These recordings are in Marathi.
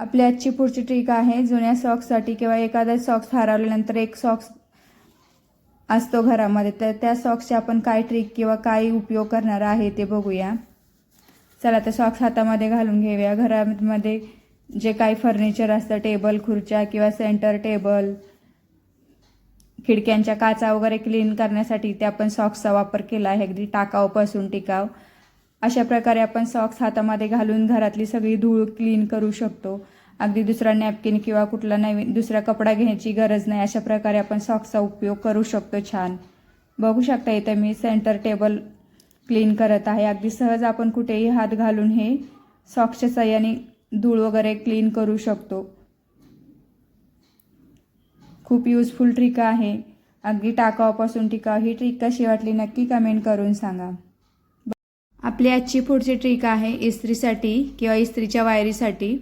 आपली आजची पुढची ट्रिक आहे जुन्या सॉक्ससाठी किंवा एखादा सॉक्स हरवल्यानंतर एक सॉक्स असतो घरामध्ये तर त्या सॉक्सचे आपण काय ट्रिक किंवा काय उपयोग करणार आहे ते बघूया. चला तर सॉक्स हातामध्ये घालून घेऊया. घरामध्ये जे काही फर्निचर असतं टेबल खुर्च्या किंवा सेंटर टेबल खिडक्यांच्या काचा वगैरे क्लीन करण्यासाठी ते आपण सॉक्सचा वापर केला आहे. अगदी टाकावपासून टिकाव अशा प्रकारे आपण सॉक्स हातामध्ये घालून घरातली सगळी धूळ क्लीन करू शकतो. अगदी दुसरा नॅपकिन किंवा कुठला नवीन दुसरा कपडा घ्यायची गरज नाही. अशा प्रकारे आपण सॉक्सचा उपयोग करू शकतो छान. बघू शकता इथं मी सेंटर टेबल क्लीन करत आहे. अगदी सहज आपण कुठेही हात घालून हे सॉक्सच्या सहाय्याने धूळ वगैरे क्लीन करू शकतो. खूप युजफुल ट्रिक आहे. अगदी टाकावापासून टिकाव ही ट्रिक कशी वाटली नक्की कमेंट करून सांगा. आपली आजची पुढची ट्रिक आहे इस्त्रीसाठी किंवा इस्त्रीच्या वायरीसाठी.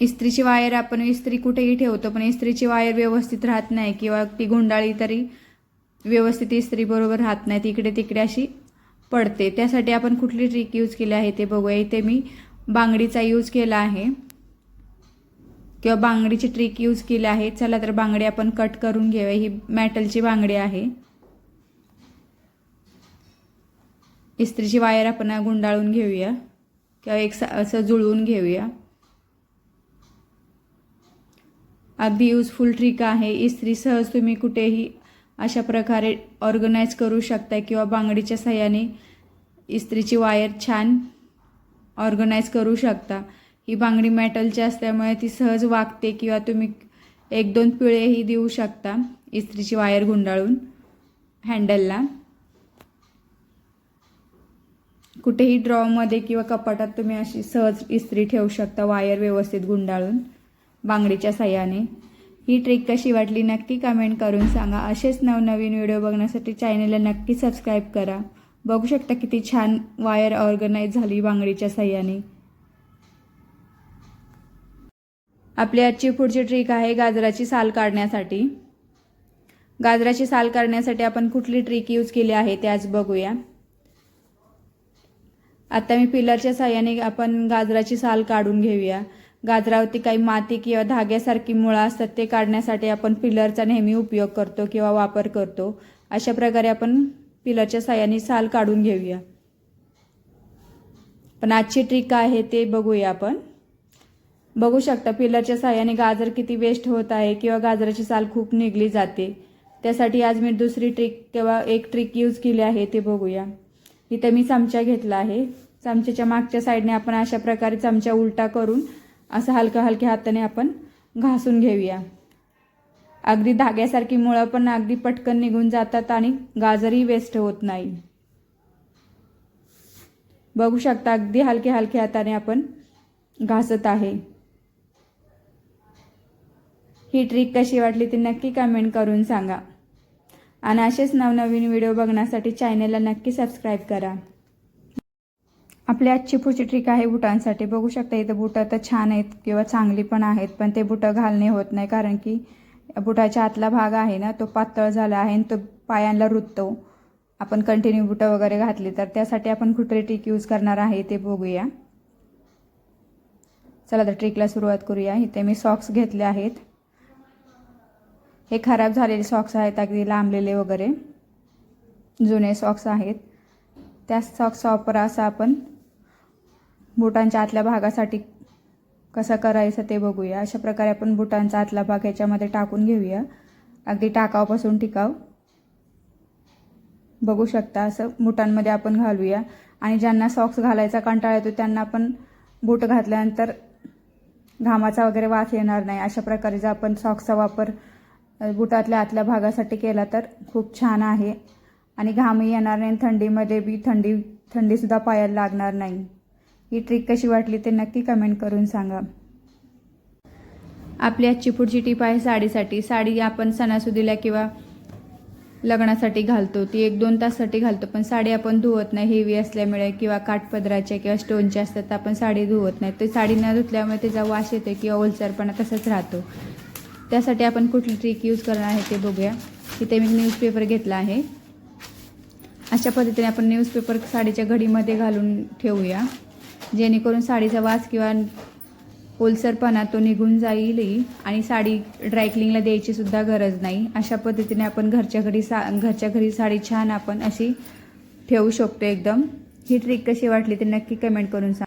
इस्त्रीची वायर आपण इस्त्री कुठेही ठेवतो पण इस्त्रीची वायर व्यवस्थित राहत नाही किंवा ती गुंडाळी तरी व्यवस्थित इस्त्री बरोबर राहत नाही तिकडे तिकडे अशी पडते. त्यासाठी आपण कुठली ट्रिक यूज केली आहे ते बघूया. इथे मी बांगडीचा यूज केला आहे. किंवा बांगडीची ट्रिक यूज केली आहे. चला तर बांगडी आपण कट करून घेऊया. ही मॅटलची बांगडी आहे. इस्त्रीची वायर आपण गुंडाळून घेऊया किंवा एक असं जुळवून घेऊया. अगदी यूजफुल ट्रिक आहे. इस्त्री सहज तुम्ही कुठेही अशा प्रकारे ऑर्गनाईज करू शकता किंवा बांगडीच्या सहाय्याने इस्त्रीची वायर छान ऑर्गनाईज करू शकता. ही बांगडी मेटलची असल्यामुळे ती सहज वागते किंवा तुम्ही एक दोन पिळेही देऊ शकता इस्त्रीची वायर गुंडाळून हँडलला कुठेही ड्रॉमध्ये किंवा कपाटात तुम्ही अशी सहज इस्त्री ठेवू शकता वायर व्यवस्थित गुंडाळून बांगडीच्या साह्याने. ही ट्रिक कशी वाटली नक्की कमेंट करून सांगा. असेच नवनवीन व्हिडिओ बघण्यासाठी चॅनलला नक्की सबस्क्राईब करा. बघू शकता किती छान वायर ऑर्गनाईज झाली बांगडीच्या साह्याने. आपली आजची पुढची ट्रिक आहे गाजराची साल काढण्यासाठी. गाजराची साल काढण्यासाठी आपण कुठली ट्रिक यूज केली आहे ते आज बघूया. आता मी पिलरच्या साह्याने आपण गाजराची साल काढून घेऊया. गाजरावरती काही माती किंवा धाग्यासारखी मुळं असतात ते काढण्यासाठी आपण पिलरचा नेहमी उपयोग करतो किंवा वापर करतो. अशा प्रकारे आपण पिलरच्या साह्याने साल काढून घेऊया. पण आजची ट्रिक आहे ते बघूया आपण. बघू शकता पिलरच्या साह्याने गाजर किती वेस्ट होत आहे किंवा गाजराची साल खूप निघली जाते. त्यासाठी आज मी दुसरी ट्रिक किंवा एक ट्रिक यूज केली आहे ते बघूया. इथे मी चमचा घेतला आहे. चमच्याच्या मागच्या साईडने आपण अशा प्रकारे चमचा उलटा करून असं हलक्या हलक्या हाताने आपण घासून घेऊया. अगदी धाग्यासारखी मुळं पण अगदी पटकन निघून जातात आणि गाजरही वेस्ट होत नाही. बघू शकता अगदी हलक्या हलक्या हाताने आपण घासत आहे. ही ट्रिक कशी वाटली ती नक्की कमेंट करून सांगा. आणि असेच नवनवीन व्हिडिओ बघण्यासाठी चॅनलला नक्की सबस्क्राईब करा. आपली आजची पुढची ट्रिक आहे बुटांसाठी. बघू शकता इथं बुटं तर छान आहेत किंवा चांगली पण आहेत पण ते बुटं घालणे होत नाही कारण की बुटाच्या आतला भाग आहे ना तो पातळ झाला आहे आणि तो पायांना रुततो. आपण कंटिन्यू बुटं वगैरे घातली तर त्यासाठी आपण कुठली ट्रिक यूज करणार आहे ते बघूया. चला तर ट्रिकला सुरुवात करूया. इथे मी सॉक्स घेतले आहेत. हे खराब झालेले सॉक्स आहेत अगदी लांबलेले वगैरे. जुने सॉक्स आहेत. त्या सॉक्सचा वापर असा आपण बुटांच्या आतल्या भागासाठी कसं करायचं ते बघूया. अशा प्रकारे आपण बुटांचा आतला भाग याच्यामध्ये टाकून घेऊया. अगदी टाकावपासून टिकाव बघू शकता असं बुटांमध्ये आपण घालूया. आणि ज्यांना सॉक्स घालायचा कंटाळा येतो त्यांना आपण बूट घातल्यानंतर घामाचा वगैरे वास येणार नाही. अशा प्रकारे जर आपण सॉक्सचा वापर बुटातल्या आतल्या भागासाठी केला तर खूप छान आहे. आणि घामही येणार नाही थंडीमध्ये बी थंडी थंडीसुद्धा पायाला लागणार नाही. ही ट्रिक कशी वाटली ते नक्की कमेंट करून सांगा. आपली आजची पुढची टीप आहे साडीसाठी. साडी आपण सणासुदीला किंवा लग्नासाठी घालतो. ती एक दोन ताससाठी घालतो पण साडी आपण धुवत नाही. हेवी असल्यामुळे किंवा काठपदराच्या किंवा स्टोनच्या असतात तर आपण साडी धुवत नाही. ते साडी न धुतल्यामुळे त्याचा वास येतो किंवा ओलसरपणा तसंच राहतो. त्यासाठी आपण कुठली ट्रिक यूज करणार आहे ते बघूया. इथे मी न्यूजपेपर घेतला आहे. अशा पद्धतीने आपण न्यूजपेपर साडीच्या घडीमध्ये घालून ठेवूया. जेणेकरून साडीचा वास किंवा ओलसरपणा तो निघून जाईलही आणि साडी ड्रायक्लिंगला द्यायची सुद्धा गरज नाही. अशा पद्धतीने आपण घरच्या घरी सा घरच्या घरी साडी छान आपण अशी ठेवू शकतो एकदम. ही ट्रिक कशी वाटली ते नक्की कमेंट करून सांगा.